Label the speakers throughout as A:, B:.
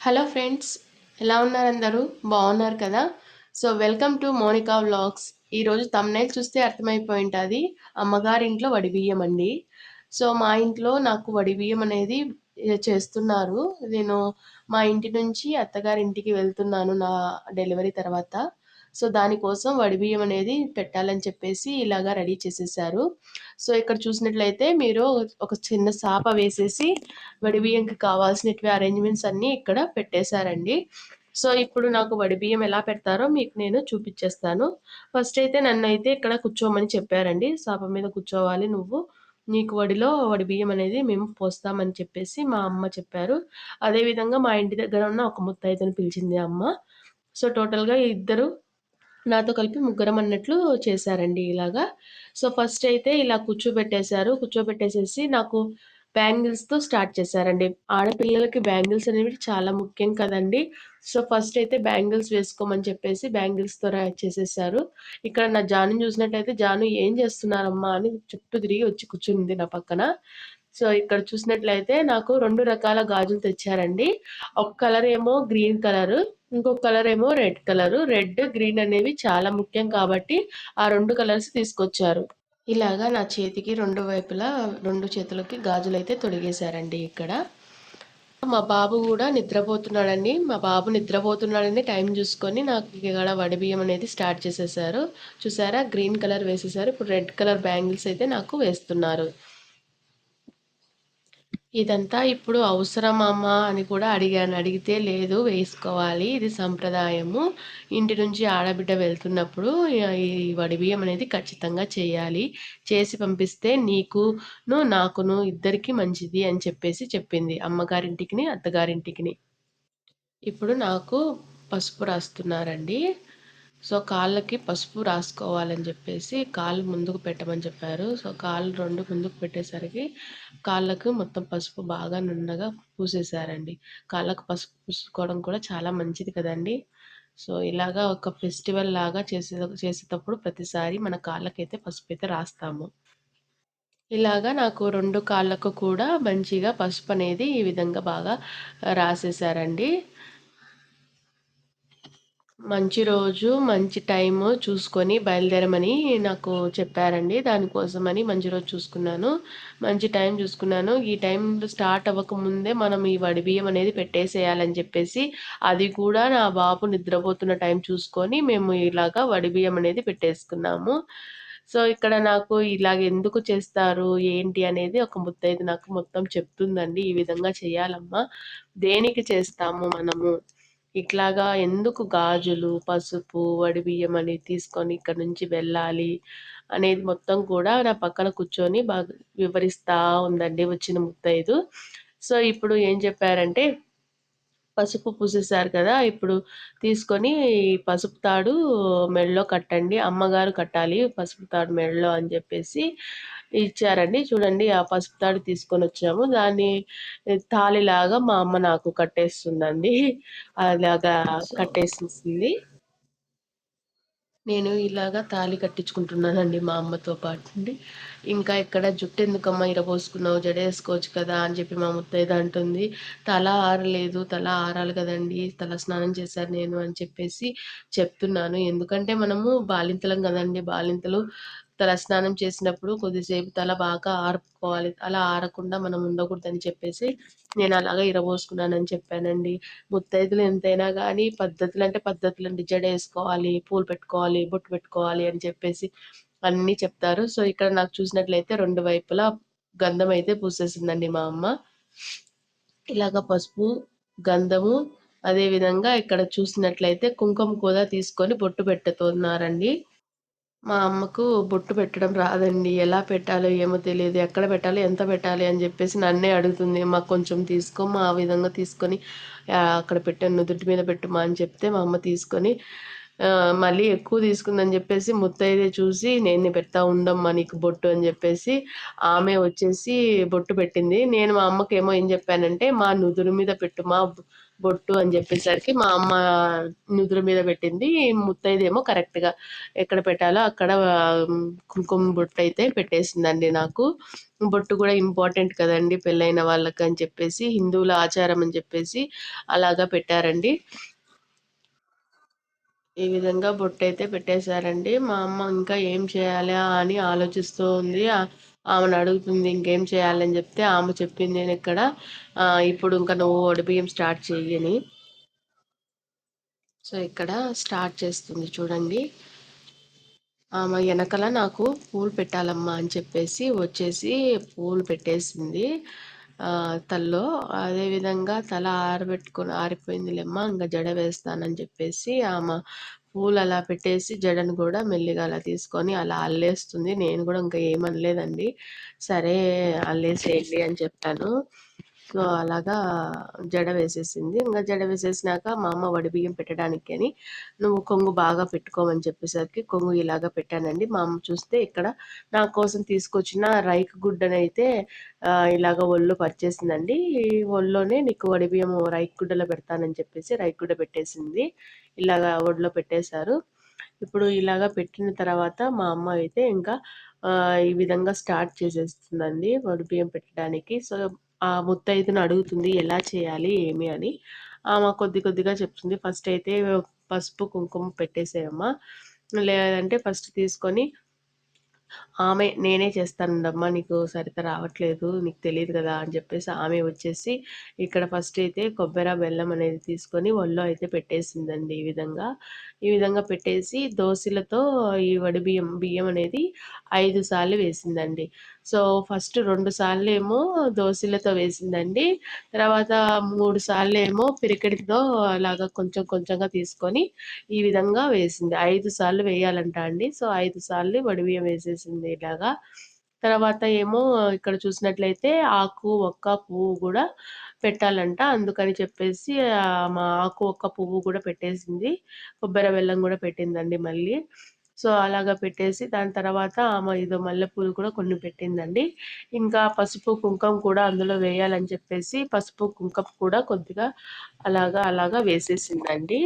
A: Hello friends ఎలా ఉన్నారు అందరూ? బాగున్నారు కదా? So welcome to Monica vlogs. ఈరోజు తమ్నైల్ చూస్తే అర్థమైపోయి ఉంటుంది అమ్మగారింట్లో వడిబియ్యం అండి. సో మా ఇంట్లో నాకు వడిబియ్యం అనేది చేస్తున్నారు. నేను మా ఇంటి నుంచి అత్తగారింటికి వెళ్తున్నాను నా డెలివరీ తర్వాత. సో దానికోసం వడిబియ్యం అనేది పెట్టాలని చెప్పేసి ఇలాగా రెడీ చేసేసారు. సో ఇక్కడ చూసినట్లయితే మీరు ఒక చిన్న సాప వేసేసి వడిబియ్యంకి కావాల్సినవి అరేంజ్మెంట్స్ అన్నీ ఇక్కడ పెట్టేశారండి. సో ఇప్పుడు నాకు వడిబియ్యం ఎలా పెడతారో మీకు నేను చూపించేస్తాను. ఫస్ట్ అయితే నన్ను అయితే ఇక్కడ కూర్చోమని చెప్పారండి. సాప మీద కూర్చోవాలి నువ్వు. నీకు వడిలో వడి బియ్యం అనేది మేము పోస్తామని చెప్పేసి మా అమ్మ చెప్పారు. అదేవిధంగా మా ఇంటి దగ్గర ఉన్న ఒక ముత్తైదుని పిలిచింది అమ్మ. సో టోటల్గా ఇద్దరు నాతో కలిపి ముగ్గురం అన్నట్లు చేశారండి ఇలాగా. సో ఫస్ట్ అయితే ఇలా కూర్చోబెట్టేశారు. కూర్చోబెట్టేసేసి నాకు బ్యాంగిల్స్తో స్టార్ట్ చేశారండి. ఆడపిల్లలకి బ్యాంగిల్స్ అనేవి చాలా ముఖ్యం కదండి. సో ఫస్ట్ అయితే బ్యాంగిల్స్ వేసుకోమని చెప్పేసి బ్యాంగిల్స్తో చేసేసారు. ఇక్కడ నా జాను చూసినట్టయితే జాను ఏం చేస్తున్నారమ్మా? అని చుట్టూ తిరిగి వచ్చి కూర్చుంది నా పక్కన. సో ఇక్కడ చూసినట్లయితే నాకు రెండు రకాల గాజులు తెచ్చారండి. ఒక కలర్ ఏమో గ్రీన్ కలర్ ఇంకొక కలర్ ఏమో రెడ్ కలర్ రెడ్ గ్రీన్ అనేవి చాలా ముఖ్యం కాబట్టి ఆ రెండు కలర్స్ తీసుకొచ్చారు. ఇలాగా నా చేతికి రెండు వైపులా రెండు చేతులకి గాజులు అయితే తొడిగేశారండి ఇక్కడ. మా బాబు కూడా నిద్రపోతున్నాడని మా బాబు నిద్రపోతున్నాడని టైం చూసుకొని నాకు ఇక్కడ వడిబియ్యం అనేది స్టార్ట్ చేసేసారు. చూసారా? గ్రీన్ కలర్ వేసేసారు. ఇప్పుడు రెడ్ కలర్ బ్యాంగిల్స్ అయితే నాకు వేస్తున్నారు. ఇదంతా ఇప్పుడు అవసరమమ్మా అని కూడా అడిగాను. అడిగితే లేదు వేసుకోవాలి ఇది సంప్రదాయము. ఇంటి నుంచి ఆడబిడ్డ వెళ్తున్నప్పుడు ఈ వడిబియ్యం అనేది ఖచ్చితంగా చేయాలి. చేసి పంపిస్తే నీకును నాకును ఇద్దరికి మంచిది అని చెప్పేసి చెప్పింది అమ్మగారింటికిని అత్తగారింటికి ఇప్పుడు నాకు పసుపు రాస్తున్నారండి. సో కాళ్ళకి పసుపు రాసుకోవాలని చెప్పేసి కాళ్ళు ముందుకు పెట్టమని చెప్పారు. సో కాళ్ళు రెండు ముందుకు పెట్టేసరికి కాళ్ళకు మొత్తం పసుపు బాగా నున్నగా పూసేశారండి. కాళ్ళకు పసుపు పూసుకోవడం కూడా చాలా మంచిది కదండి. సో ఇలాగా ఒక ఫెస్టివల్ లాగా చేసే చేసేటప్పుడు ప్రతిసారి మన కాళ్ళకైతే పసుపు అయితే రాస్తాము. ఇలాగా నాకు రెండు కాళ్ళకు కూడా మంచిగా పసుపు అనేది ఈ విధంగా బాగా రాసేసారండి మంచి రోజు మంచి టైము చూసుకొని బయలుదేరమని నాకు చెప్పారండి. దానికోసమని మంచి రోజు చూసుకున్నాను. మంచి టైం చూసుకున్నాను. ఈ టైం స్టార్ట్ అవ్వకముందే మనం ఈ వడిబియ్యం అనేది పెట్టేసేయాలని చెప్పేసి అది కూడా నా బాబు నిద్రపోతున్న టైం చూసుకొని మేము ఇలాగా వడిబియ్యం అనేది పెట్టేసుకున్నాము. సో ఇక్కడ నాకు ఇలాగ ఎందుకు చేస్తారు ఏంటి అనేది ఒక ముత్తైదు నాకు మొత్తం చెప్తుందండి. ఈ విధంగా చేయాలమ్మా. దేనికి చేస్తాము మనము? ఇట్లాగా ఎందుకు గాజులు పసుపు వడిబియ్యం అనేది తీసుకొని ఇక్కడ నుంచి వెళ్ళాలి అనేది మొత్తం కూడా నా పక్కన కూర్చొని బాగా వివరిస్తూ ఉందండి వచ్చిన ముత్తైదు. సో ఇప్పుడు ఏం చెప్పారంటే పసుపు పూసేసారు కదా ఇప్పుడు తీసుకొని పసుపు తాడు మెడలో కట్టండి అమ్మగారు కట్టాలి పసుపు తాడు మెడలో అని చెప్పేసి ఇచ్చారండి. చూడండి ఆ పసుపు తాడు తీసుకొని వచ్చాము. దాన్ని తాళిలాగా మా అమ్మ నాకు కట్టేస్తుందండి. అలాగా కట్టేస్తుంది నేను ఇలాగా తాళి కట్టించుకుంటున్నానండి మా అమ్మతో పాటు. ఇంకా ఇక్కడ జుట్టు ఎందుకమ్మా ఇరబోసుకున్నావు జడేసుకోవచ్చు కదా అని చెప్పి మా ముత్తైద అంటుంది. తల ఆరలేదు. తల ఆరాలి కదండి. తల స్నానం చేశారు నేను అని చెప్పేసి చెప్తున్నాను. ఎందుకంటే మనము బాలింతలం కదండి. బాలింతలు తల స్నానం చేసినప్పుడు కొద్దిసేపు తల బాగా ఆరుకోవాలి అలా ఆరకుండా మనం ఉండకూడదని చెప్పేసి నేను అలాగా ఇరబోసుకున్నానని చెప్పానండి. ముత్తైదులు ఎంతైనా కానీ పద్ధతులు అంటే పద్ధతులు అండి జడ వేసుకోవాలి పూలు పెట్టుకోవాలి బొట్టు పెట్టుకోవాలి అని చెప్పేసి అన్నీ చెప్తారు. సో ఇక్కడ నాకు చూసినట్లయితే రెండు వైపులా గంధం అయితే పూసేసిందండి మా అమ్మ. ఇలాగ పసుపు గంధము అదేవిధంగా ఇక్కడ చూసినట్లయితే కుంకుమ కూడా తీసుకొని బొట్టు పెట్టుతున్నారండి. మా అమ్మకు బొట్టు పెట్టడం రాదండి. ఎలా పెట్టాలో ఏమో తెలియదు. ఎక్కడ పెట్టాలి ఎంత పెట్టాలి అని చెప్పేసి నన్నే అడుగుతుంది. మాకు కొంచెం తీసుకోమా ఆ విధంగా తీసుకొని అక్కడ పెట్టాను నుదుటి మీద పెట్టుమా అని చెప్తే మా అమ్మ తీసుకొని మళ్ళీ ఎక్కువ తీసుకుందని చెప్పేసి ముత్తైదే చూసి నేను పెడతా ఉండమ్మా నీకు బొట్టు అని చెప్పేసి ఆమె వచ్చేసి బొట్టు పెట్టింది. నేను మా అమ్మకి ఏమో ఏం చెప్పానంటే మా నుదురు మీద పెట్టు మా బొట్టు అని చెప్పేసరికి మా అమ్మ నుదురు మీద పెట్టింది. ముత్తైదేమో కరెక్ట్గా ఎక్కడ పెట్టాలో అక్కడ కుంకుమ బొట్టు అయితే పెట్టేసిందండి నాకు. బొట్టు కూడా ఇంపార్టెంట్ కదండి పెళ్ళైన వాళ్ళకి అని చెప్పేసి హిందువుల ఆచారం అని చెప్పేసి అలాగా పెట్టారండి. ఈ విధంగా బొట్టు అయితే పెట్టేశారండి. మా అమ్మ ఇంకా ఏం చేయాలి అని ఆలోచిస్తూ ఉంది. ఆమెను అడుగుతుంది ఇంకేం చేయాలని చెప్తే ఆమె చెప్పింది నేను ఇక్కడ ఇప్పుడు ఇంకా నువ్వు బియ్యం స్టార్ట్ చెయ్యని సో ఇక్కడ స్టార్ట్ చేస్తుంది చూడండి. ఆమె వెనకల నాకు పూలు పెట్టాలమ్మా అని చెప్పేసి వచ్చేసి పూలు పెట్టేసింది. తల్లో అదేవిధంగా తల ఆరబెట్టుకొని ఆరిపోయిందిలేమ్మా ఇంకా జడ వేస్తానని చెప్పేసి ఆమె పూలు అలా పెట్టేసి జడను కూడా మెల్లిగా అలా తీసుకొని అలా అల్లేస్తుంది. నేను కూడా ఇంకా ఏమనలేదండి. సరే అల్లేసేయండి అని చెప్పాను. అలాగా జడ వేసేసింది. ఇంకా జడ వేసేసినాక మా అమ్మ వడి బియ్యం పెట్టడానికి అని నువ్వు కొంగు బాగా పెట్టుకోమని చెప్పేసరికి కొంగు ఇలాగా పెట్టానండి. మా అమ్మ చూస్తే ఇక్కడ నా కోసం తీసుకొచ్చిన రైక్ గుడ్డనైతే ఇలాగ ఒళ్ళు పరిచేసిందండి. ఒళ్ళోనే నీకు వడిబియ్యం రైక్ గుడ్డలో పెడతానని చెప్పేసి రైక్ గుడ్డ పెట్టేసింది. ఇలాగా ఒడిలో పెట్టేశారు. ఇప్పుడు ఇలాగా పెట్టిన తర్వాత మా అమ్మ అయితే ఇంకా ఈ విధంగా స్టార్ట్ చేసేస్తుందండి వడి బియ్యం పెట్టడానికి. సో ఆ ముత్తైదును అడుగుతుంది ఎలా చేయాలి ఏమి అని. ఆమె కొద్ది కొద్దిగా చెప్తుంది. ఫస్ట్ అయితే పసుపు కుంకుమ పెట్టేసేయమ్మా. లేదంటే ఫస్ట్ తీసుకొని ఆమె నేనే చేస్తానుండమ్మా నీకు సరిత రావట్లేదు నీకు తెలియదు కదా అని చెప్పేసి ఆమె వచ్చేసి ఇక్కడ ఫస్ట్ అయితే కొబ్బరి బెల్లం అనేది తీసుకొని ఒళ్ళో అయితే పెట్టేసిందండి ఈ విధంగా. ఈ విధంగా పెట్టేసి దోశలతో ఈ వడి బియ్యం బియ్యం అనేది ఐదు సార్లు వేసిందండి. సో ఫస్ట్ రెండు సార్లు ఏమో దోశలతో వేసిందండి. తర్వాత మూడు సార్లు ఏమో పిరికెడితో అలాగా కొంచెం కొంచెంగా తీసుకొని ఈ విధంగా వేసింది. ఐదు సార్లు వేయాలంట అండి. సో ఐదు సార్లు వడిబియ్యం వేసేసింది ఇలాగా. తర్వాత ఏమో ఇక్కడ చూసినట్లయితే ఆకు ఒక్క పువ్వు కూడా పెట్టాలంట. అందుకని చెప్పేసి మా ఆకు ఒక్క పువ్వు కూడా పెట్టేసింది. కొబ్బరి బెల్లం కూడా పెట్టిందండి మళ్ళీ. సో అలాగా పెట్టేసి దాని తర్వాత ఆమె ఇదో మల్లెపూలు కూడా కొన్ని పెట్టిందండి. ఇంకా పసుపు కుంకం కూడా అందులో వేయాలని చెప్పేసి పసుపు కుంకం కూడా కొద్దిగా అలాగా అలాగా వేసేసిందండి.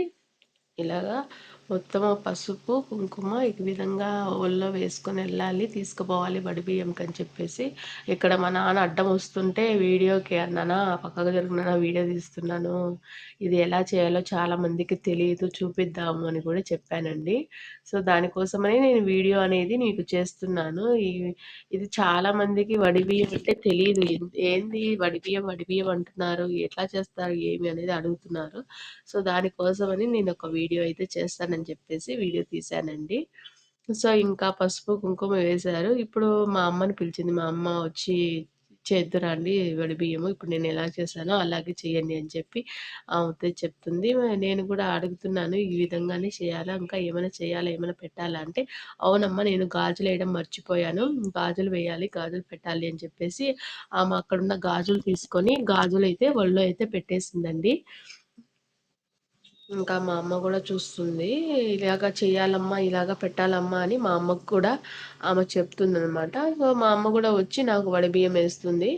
A: ఇలాగా మొత్తం పసుపు కుంకుమ ఈ విధంగా ఒళ్ళో వేసుకొని వెళ్ళాలి. తీసుకుపోవాలి బడి బియ్యంకి అని చెప్పేసి. ఇక్కడ మా నాన్న అడ్డం వస్తుంటే వీడియోకి అన్నానా పక్కకు జరుగునా వీడియో తీస్తున్నాను. ఇది ఎలా చేయాలో చాలా మందికి తెలియదు చూపిద్దాము అని కూడా చెప్పానండి. సో దానికోసమని నేను వీడియో అనేది నీకు చేస్తున్నాను. ఈ ఇది చాలామందికి వడి బియ్యం అంటే తెలియదు ఏంది వడి బియ్యం వడి బియ్యం అంటున్నారు ఎట్లా చేస్తారు ఏమి అనేది అడుగుతున్నారు. సో దానికోసమని నేను ఒక వీడియో అయితే చేస్తాను. అని చెప్పేసి వీడియో తీశానండి సో ఇంకా పసుపు కుంకుమ వేశారు. ఇప్పుడు మా అమ్మని పిలిచింది. మా అమ్మ వచ్చి చేద్దురండి వడి బియ్యము ఇప్పుడు నేను ఎలా చేశానో అలాగే చేయండి అని చెప్పి ఆమెతో చెప్తుంది. నేను కూడా అడుగుతున్నాను ఈ విధంగానే చేయాలా? ఇంకా ఏమైనా చేయాలా? ఏమైనా పెట్టాలా? అంటే అవునమ్మా నేను గాజులు వేయడం మర్చిపోయాను. గాజులు వేయాలి గాజులు పెట్టాలి అని చెప్పేసి ఆమె అక్కడున్న గాజులు తీసుకొని గాజులు అయితే ఒళ్ళో అయితే పెట్టేసిందండి. ఇంకా మా అమ్మ కూడా చూస్తుంది. ఇలాగ చేయాలమ్మా ఇలాగ పెట్టాలమ్మా అని మా అమ్మకు కూడా ఆమె చెప్తుంది అనమాట సో మా అమ్మ కూడా వచ్చి నాకు వడి బియ్యం వేస్తుంది.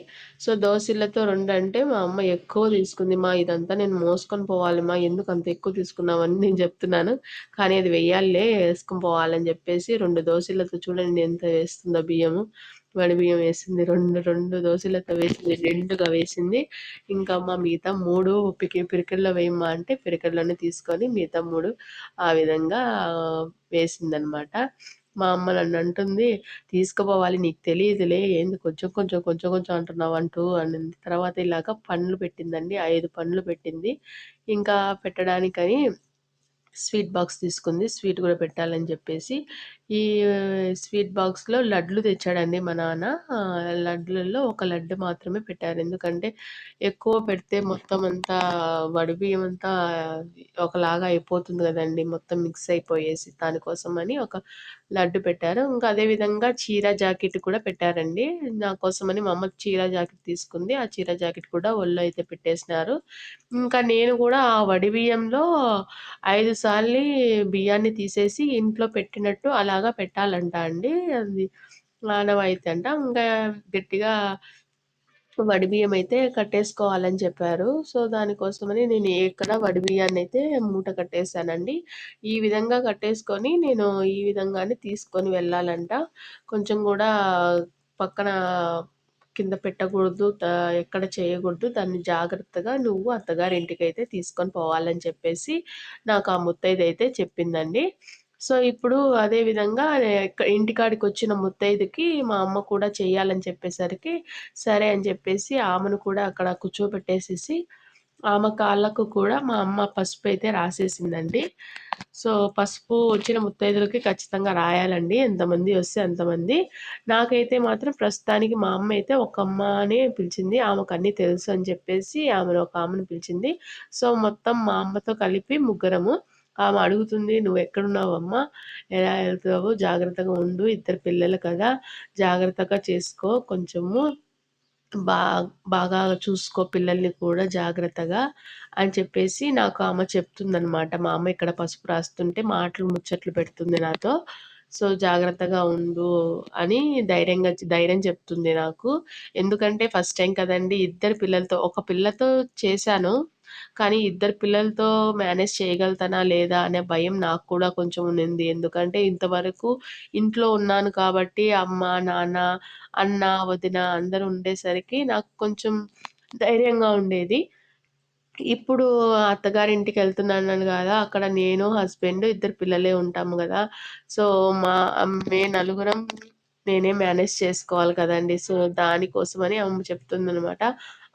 A: సో దోశలతో రెండు అంటే మా అమ్మ ఎక్కువ తీసుకుంది. మా ఇదంతా నేను మోసుకొని పోవాలి మా ఎందుకు అంత ఎక్కువ తీసుకున్నామని నేను చెప్తున్నాను. కానీ అది వెయ్యాలే వేసుకొని పోవాలని చెప్పేసి రెండు దోశలతో చూడండి ఎంత వేస్తుందో బియ్యము. వడి బియ్యం వేసింది రెండు రెండు దోశలతో వేసింది రెండుగా వేసింది. ఇంకా అమ్మ మిగతా మూడు పికి పిరికల్లో వేయమ్మా అంటే పిరికల్లోనే తీసుకొని మిగతా మూడు ఆ విధంగా వేసిందనమాట. మా అమ్మ నన్ను అంటుంది తీసుకుపోవాలి నీకు తెలియదులే ఏంది కొంచెం కొంచెం కొంచెం కొంచెం అంటున్నావు అంటూ అనింది. తర్వాత ఇలాగ పండ్లు పెట్టిందండి ఐదు పండ్లు పెట్టింది. ఇంకా పెట్టడానికని స్వీట్ బాక్స్ తీసుకుంది. స్వీట్ కూడా పెట్టాలని చెప్పేసి ఈ స్వీట్ బాక్స్లో లడ్లు తెచ్చాడండి మా నాన్న. లడ్లలో ఒక లడ్డు మాత్రమే పెట్టారు. ఎందుకంటే ఎక్కువ పెడితే మొత్తం అంతా వడిబియ్యం అంతా ఒకలాగా అయిపోతుంది కదండి. మొత్తం మిక్స్ అయిపోయేసి దానికోసం అని ఒక లడ్డు పెట్టారు. ఇంకా అదే విధంగా చీర జాకెట్ కూడా పెట్టారండి. నా కోసమని మా అమ్మ చీర జాకెట్ తీసుకుంది. ఆ చీర జాకెట్ కూడా ఒళ్ళు అయితే పెట్టేసినారు. ఇంకా నేను కూడా ఆ వడి బియ్యంలో ఐదు సార్లు బియ్యాన్ని తీసేసి ఇంట్లో పెట్టినట్టు అలాగా పెట్టాలంట అండి. అది అయితే అంట ఇంకా గట్టిగా వడిబియ్యం అయితే కట్టేసుకోవాలని చెప్పారు. సో దానికోసమని నేను ఎక్కడ వడిబియ్యాన్ని అయితే మూట కట్టేశానండి ఈ విధంగా కట్టేసుకొని నేను ఈ విధంగానే తీసుకొని వెళ్ళాలంట. కొంచెం కూడా పక్కన కింద పెట్టకూడదు ఎక్కడ చేయకూడదు. దాన్ని జాగ్రత్తగా నువ్వు అత్తగారింటికి అయితే తీసుకొని పోవాలని చెప్పేసి నాకు ఆ ముత్తైదు అయితే చెప్పిందండి. సో ఇప్పుడు అదే విధంగా ఇంటికాడికి వచ్చిన ముత్తైదుకి మా అమ్మ కూడా చేయాలని చెప్పేసరికి సరే అని చెప్పేసి ఆమెను కూడా అక్కడ కూర్చోబెట్టేసేసి ఆమె కాళ్ళకు కూడా మా అమ్మ పసుపు అయితే రాసేసిందండి. సో పసుపు వచ్చిన ముత్తైదులకి ఖచ్చితంగా రాయాలండి. ఎంతమంది వస్తే అంతమంది. నాకైతే మాత్రం ప్రస్తుతానికి మా అమ్మ అయితే ఒక అమ్మనే పిలిచింది. ఆమెకు అన్నీ తెలుసు అని చెప్పేసి ఆమెను ఒక ఆమెను పిలిచింది. సో మొత్తం మా అమ్మతో కలిపి ముగ్గురము ఆమె అడుగుతుంది నువ్వు ఎక్కడున్నావు అమ్మ? ఎలా వెళ్తావు జాగ్రత్తగా ఉండు. ఇద్దరు పిల్లలు కదా. జాగ్రత్తగా చేసుకో. కొంచెము బా బాగా చూసుకో పిల్లల్ని కూడా జాగ్రత్తగా అని చెప్పేసి నాకు ఆమె చెప్తుందనమాట మా అమ్మ ఇక్కడ పసుపు రాస్తుంటే మాటలు ముచ్చట్లు పెడుతుంది నాతో. సో జాగ్రత్తగా ఉండు అని ధైర్యంగా ధైర్యం చెప్తుంది నాకు. ఎందుకంటే ఫస్ట్ టైం కదండి ఇద్దరు పిల్లలతో ఒక పిల్లతో చేశాను. కానీ ఇద్దరు పిల్లలతో మేనేజ్ చేయగలుగుతానా లేదా అనే భయం నాకు కూడా కొంచెం ఉండింది ఎందుకంటే ఇంతవరకు ఇంట్లో ఉన్నాను కాబట్టి అమ్మ నాన్న అన్న వదిన అందరూ ఉండేసరికి నాకు కొంచెం ధైర్యంగా ఉండేది. ఇప్పుడు అత్తగారింటికి వెళ్తున్నాను కదా అక్కడ నేను హస్బెండ్ ఇద్దరు పిల్లలే ఉంటాము కదా. సో మా మే నలుగురం నేనే మేనేజ్ చేసుకోవాలి కదండి. సో దానికోసమని అమ్మ చెప్తుందనమాట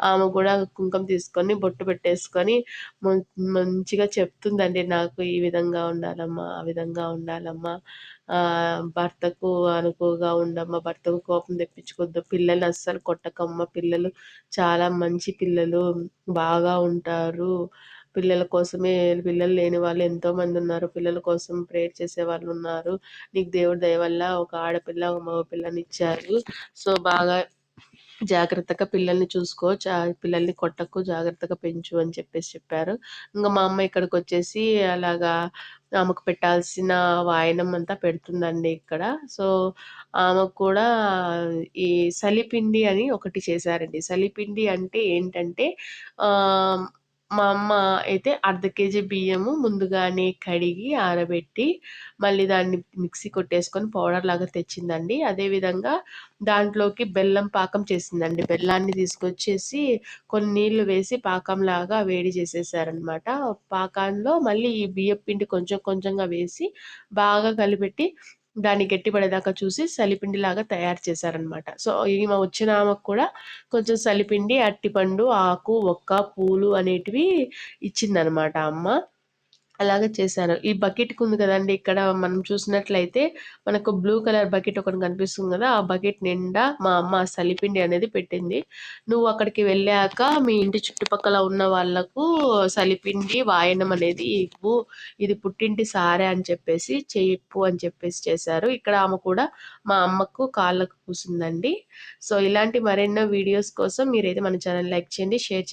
A: ఆమె కూడా కుంకుమ తీసుకొని బొట్టు పెట్టేసుకొని మంచిగా చెప్తుందండి నాకు ఈ విధంగా ఉండాలమ్మా ఆ విధంగా ఉండాలమ్మా. భర్తకు అనుకువగా ఉండమ్మా భర్తకు కోపం తెప్పించుకోవద్దు పిల్లలు అస్సలు కొట్టకమ్మ. పిల్లలు చాలా మంచి పిల్లలు బాగా ఉంటారు. పిల్లల కోసమే పిల్లలు లేని వాళ్ళు ఎంతో మంది ఉన్నారు. పిల్లల కోసం ప్రేయర్ చేసే వాళ్ళు ఉన్నారు. నీకు దేవుడి దయ వల్ల ఒక ఆడపిల్ల ఒక మగ పిల్లని ఇచ్చారు. సో బాగా జాగ్రత్తగా పిల్లల్ని చూసుకో చా పిల్లల్ని కొట్టకు జాగ్రత్తగా పెంచు అని చెప్పేసి చెప్పారు. ఇంకా మా అమ్మ ఇక్కడికి వచ్చేసి అలాగా ఆమెకు పెట్టాల్సిన వాయనం అంతా పెడుతుందండి ఇక్కడ. సో ఆమెకు కూడా ఈ సలిపిండి అని ఒకటి చేశారండి. సలిపిండి అంటే ఏంటంటే మా అమ్మ అయితే అర్ధ కేజీ బియ్యము ముందుగానే కడిగి ఆరబెట్టి మళ్ళీ దాన్ని మిక్సీ కొట్టేసుకొని పౌడర్ లాగా తెచ్చిందండి. అదేవిధంగా దాంట్లోకి బెల్లం పాకం చేసిందండి. బెల్లాన్ని తీసుకొచ్చేసి కొన్ని నీళ్ళు వేసి పాకంలాగా వేడి చేసేసారనమాట పాకంలో మళ్ళీ ఈ బియ్యం పిండి కొంచెం కొంచెంగా వేసి బాగా కలిపెట్టి దాన్ని గట్టిపడేదాకా చూసి సలిపిండిలాగా తయారు చేశారనమాట సో ఈమె వచ్చిన ఆమెకు కూడా కొంచెం సలిపిండి అట్టిపండు ఆకు ఒక్క పూలు అనేటివి ఇచ్చిందనమాట అమ్మ. అలాగే చేశాను ఈ బకెట్ ఉంది కదండి ఇక్కడ మనం చూసినట్లయితే మనకు బ్లూ కలర్ బకెట్ ఒకటి కనిపిస్తుంది కదా ఆ బకెట్ నిండా మా అమ్మ సలిపిండి అనేది పెట్టింది. నువ్వు అక్కడికి వెళ్ళాక మీ ఇంటి చుట్టుపక్కల ఉన్న వాళ్ళకు సలిపిండి వాయనం అనేది ఇవ్వు ఇది పుట్టింటి సారే అని చెప్పేసి చెప్పు అని చెప్పేసి చేశారు. ఇక్కడ ఆమె కూడా మా అమ్మకు కాళ్ళకు కూసిందండి. సో ఇలాంటి మరెన్నో వీడియోస్ కోసం మీరైతే మన ఛానల్ లైక్ చేయండి షేర్ చేయండి.